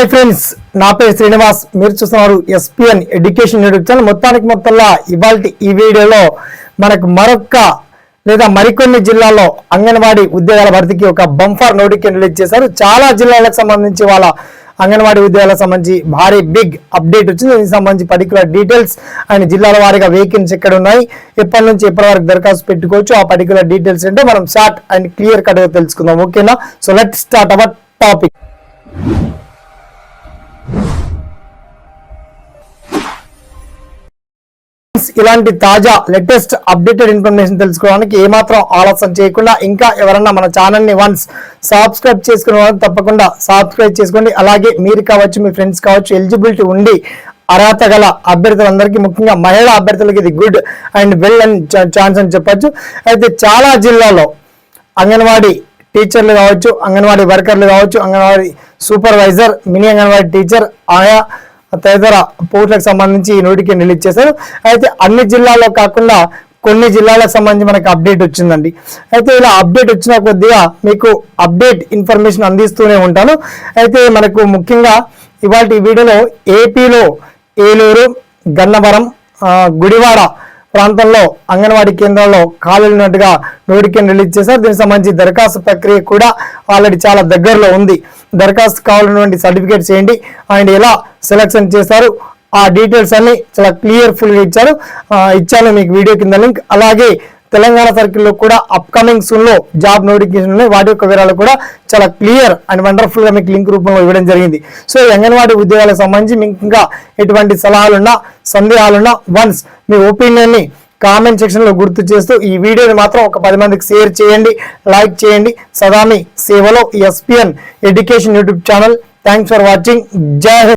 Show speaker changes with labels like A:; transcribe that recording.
A: Hi friends నా పేరు శ్రీనివాస్. మీరు చూస్తున్నారు ఎస్పిఎన్ ఎడ్యుకేషన్ యూట్యూబ్ ఛానల్. మొత్తానికి మొత్తంలో ఇవాళ ఈ వీడియోలో మనకు మరొక లేదా మరికొన్ని జిల్లాల్లో అంగన్వాడీ ఉద్యోగాల భర్తీకి ఒక బంఫర్ నోటిఫికేషన్ రిలీజ్ చేశారు. చాలా జిల్లాలకు సంబంధించి వాళ్ళ అంగన్వాడీ ఉద్యోగాలకు సంబంధించి భారీ బిగ్ అప్డేట్ వచ్చింది. దీనికి సంబంధించి పర్టికులర్ డీటెయిల్స్ అండ్ జిల్లాల వారీగా వేకెన్సీ ఎక్కడ ఉన్నాయి ఎప్పటి నుంచి ఎప్పటి వరకు దరఖాస్తు పెట్టుకోవచ్చు ఆ పర్టికులర్ డీటెయిల్స్ అంటే మనం షార్ట్ అండ్ క్లియర్ కట్గా తెలుసుకుందాం. ఓకేనా? So let start our topic ఇలాంటి తాజా లేటెస్ట్ అప్డేటెడ్ ఇన్ఫర్మేషన్ తెలుసుకోవడానికి ఏమాత్రం ఆలస్యం చేయకుండా ఇంకా ఎవరన్నా మన ఛానల్ని వన్స్ సబ్స్క్రైబ్ చేసుకునే వాళ్ళు తప్పకుండా సబ్స్క్రైబ్ చేసుకోండి. అలాగే మీరు కావచ్చు మీ ఫ్రెండ్స్ కావచ్చు ఎలిజిబిలిటీ ఉండి అర్హత గల అభ్యర్థులందరికీ ముఖ్యంగా మహిళా అభ్యర్థులకి ఇది good and well and chance అని చెప్పొచ్చు. అయితే చాలా జిల్లాలో అంగన్వాడీ టీచర్లు కావచ్చు అంగన్వాడీ వర్కర్లు కావచ్చు anganwadi supervisor mini anganwadi teacher ఆయా తదితర పోస్టులకు సంబంధించి ఈ నోటిఫికేషన్ రిలీజ్ చేశారు. అయితే అన్ని జిల్లాల్లో కాకుండా కొన్ని జిల్లాలకు సంబంధించి మనకు అప్డేట్ వచ్చిందండి. అయితే ఇలా అప్డేట్ వచ్చిన కొద్దిగా మీకు అప్డేట్ ఇన్ఫర్మేషన్ అందిస్తూనే ఉంటాను. అయితే మనకు ముఖ్యంగా ఇవాళ వీడియోలో ఏపీలో ఏలూరు గన్నవరం గుడివాడ ప్రాంతంలో అంగన్వాడీ కేంద్రాల్లో ఖాళీలు ఉన్నట్టుగా రిలీజ్ చేశారు. దీనికి సంబంధించి దరఖాస్తు ప్రక్రియ కూడా ఆల్రెడీ చాలా దగ్గరలో ఉంది. దరఖాస్తు కావాలన్నటువంటి సర్టిఫికేట్ చేయండి. అండ్ ఎలా సెలక్షన్ చేశారు? ఆ డీటెయిల్స్ అన్ని చాలా క్లియర్ఫుల్గా ఇచ్చారు. ఇచ్చాను మీకు వీడియో కింద లింక్. అలాగే తెలంగాణ సర్కిల్లో కూడా అప్కమింగ్ సూన్లో జాబ్ నోటిఫికేషన్ ఉన్నాయి వాటి యొక్క వివరాలు కూడా చాలా క్లియర్ అండ్ వండర్ఫుల్గా మీకు లింక్ రూపంలో ఇవ్వడం జరిగింది. సో అంగన్వాడి అంగన్వాడీ ఉద్యోగాలకు సంబంధించి మీకు ఇంకా ఎటువంటి సలహాలున్నా సందేహాలున్నా వన్స్ మీ ఒపీనియన్ని కామెంట్ సెక్షన్లో గుర్తు చేస్తూ ఈ వీడియోని మాత్రం ఒక పది మందికి షేర్ చేయండి లైక్ చేయండి. సదామి సేవలో SPN education YouTube channel thanks for watching జై